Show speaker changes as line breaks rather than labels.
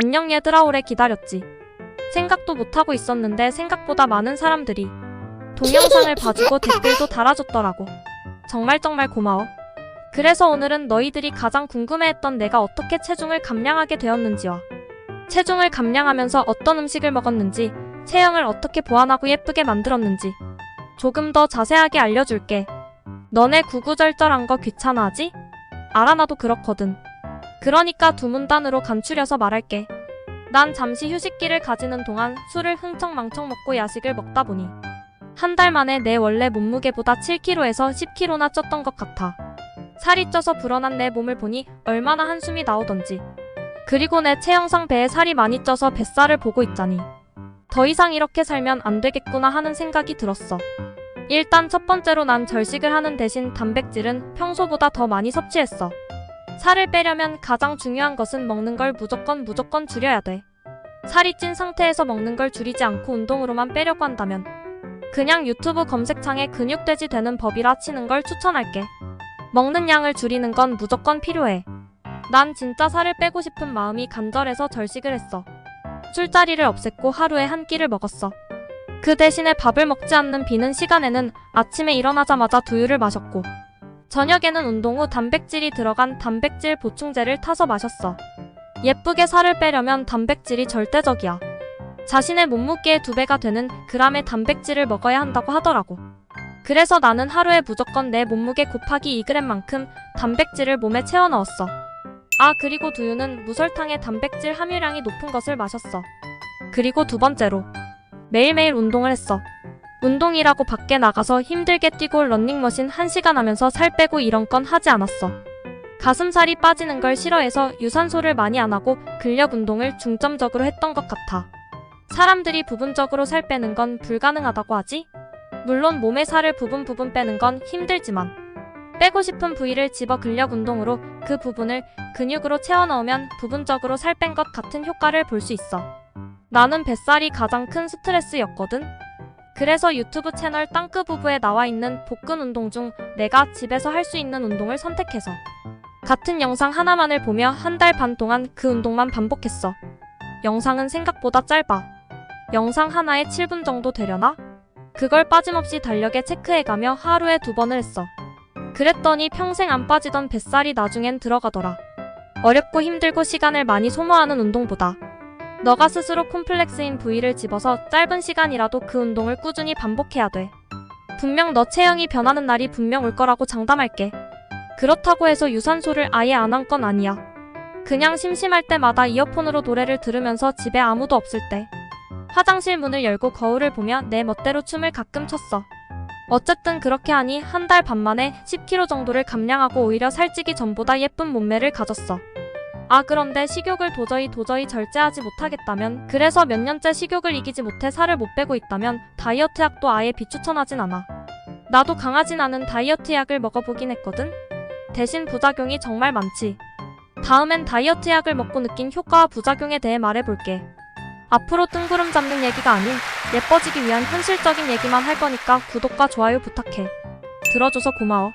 안녕 얘들아 오래 기다렸지. 생각도 못하고 있었는데 생각보다 많은 사람들이 동영상을 봐주고 댓글도 달아줬더라고. 정말 정말 고마워. 그래서 오늘은 너희들이 가장 궁금해했던 내가 어떻게 체중을 감량하게 되었는지와 체중을 감량하면서 어떤 음식을 먹었는지 체형을 어떻게 보완하고 예쁘게 만들었는지 조금 더 자세하게 알려줄게. 너네 구구절절한 거 귀찮아하지? 알아 나도 그렇거든. 그러니까 두 문단으로 간추려서 말할게. 난 잠시 휴식기를 가지는 동안 술을 흥청망청 먹고 야식을 먹다 보니 한 달 만에 내 원래 몸무게보다 7kg에서 10kg나 쪘던 것 같아. 살이 쪄서 불어난 내 몸을 보니 얼마나 한숨이 나오던지. 그리고 내 체형상 배에 살이 많이 쪄서 뱃살을 보고 있자니. 더 이상 이렇게 살면 안 되겠구나 하는 생각이 들었어. 일단 첫 번째로 난 절식을 하는 대신 단백질은 평소보다 더 많이 섭취했어. 살을 빼려면 가장 중요한 것은 먹는 걸 무조건 무조건 줄여야 돼. 살이 찐 상태에서 먹는 걸 줄이지 않고 운동으로만 빼려고 한다면 그냥 유튜브 검색창에 근육돼지 되는 법이라 치는 걸 추천할게. 먹는 양을 줄이는 건 무조건 필요해. 난 진짜 살을 빼고 싶은 마음이 간절해서 절식을 했어. 술자리를 없앴고 하루에 한 끼를 먹었어. 그 대신에 밥을 먹지 않는 비는 시간에는 아침에 일어나자마자 두유를 마셨고 저녁에는 운동 후 단백질이 들어간 단백질 보충제를 타서 마셨어. 예쁘게 살을 빼려면 단백질이 절대적이야. 자신의 몸무게의 두 배가 되는 그람의 단백질을 먹어야 한다고 하더라고. 그래서 나는 하루에 무조건 내 몸무게 곱하기 2g만큼 단백질을 몸에 채워 넣었어. 아, 그리고 두유는 무설탕의 단백질 함유량이 높은 것을 마셨어. 그리고 두 번째로, 매일매일 운동을 했어. 운동이라고 밖에 나가서 힘들게 뛰고 런닝머신 1시간 하면서 살 빼고 이런 건 하지 않았어. 가슴살이 빠지는 걸 싫어해서 유산소를 많이 안 하고 근력 운동을 중점적으로 했던 것 같아. 사람들이 부분적으로 살 빼는 건 불가능하다고 하지? 물론 몸의 살을 부분 부분 빼는 건 힘들지만 빼고 싶은 부위를 집어 근력 운동으로 그 부분을 근육으로 채워 넣으면 부분적으로 살 뺀 것 같은 효과를 볼 수 있어. 나는 뱃살이 가장 큰 스트레스였거든. 그래서 유튜브 채널 땅크 부부에 나와 있는 복근 운동 중 내가 집에서 할 수 있는 운동을 선택해서 같은 영상 하나만을 보며 한 달 반 동안 그 운동만 반복했어. 영상은 생각보다 짧아. 영상 하나에 7분 정도 되려나? 그걸 빠짐없이 달력에 체크해가며 하루에 두 번을 했어. 그랬더니 평생 안 빠지던 뱃살이 나중엔 들어가더라. 어렵고 힘들고 시간을 많이 소모하는 운동보다 너가 스스로 콤플렉스인 부위를 집어서 짧은 시간이라도 그 운동을 꾸준히 반복해야 돼. 분명 너 체형이 변하는 날이 분명 올 거라고 장담할게. 그렇다고 해서 유산소를 아예 안 한 건 아니야. 그냥 심심할 때마다 이어폰으로 노래를 들으면서 집에 아무도 없을 때 화장실 문을 열고 거울을 보며 내 멋대로 춤을 가끔 췄어. 어쨌든 그렇게 하니 한 달 반 만에 10kg 정도를 감량하고 오히려 살찌기 전보다 예쁜 몸매를 가졌어. 아 그런데 식욕을 도저히 도저히 절제하지 못하겠다면 그래서 몇 년째 식욕을 이기지 못해 살을 못 빼고 있다면 다이어트 약도 아예 비추천하진 않아. 나도 강하진 않은 다이어트 약을 먹어보긴 했거든. 대신 부작용이 정말 많지. 다음엔 다이어트 약을 먹고 느낀 효과와 부작용에 대해 말해볼게. 앞으로 뜬구름 잡는 얘기가 아닌 예뻐지기 위한 현실적인 얘기만 할 거니까 구독과 좋아요 부탁해. 들어줘서 고마워.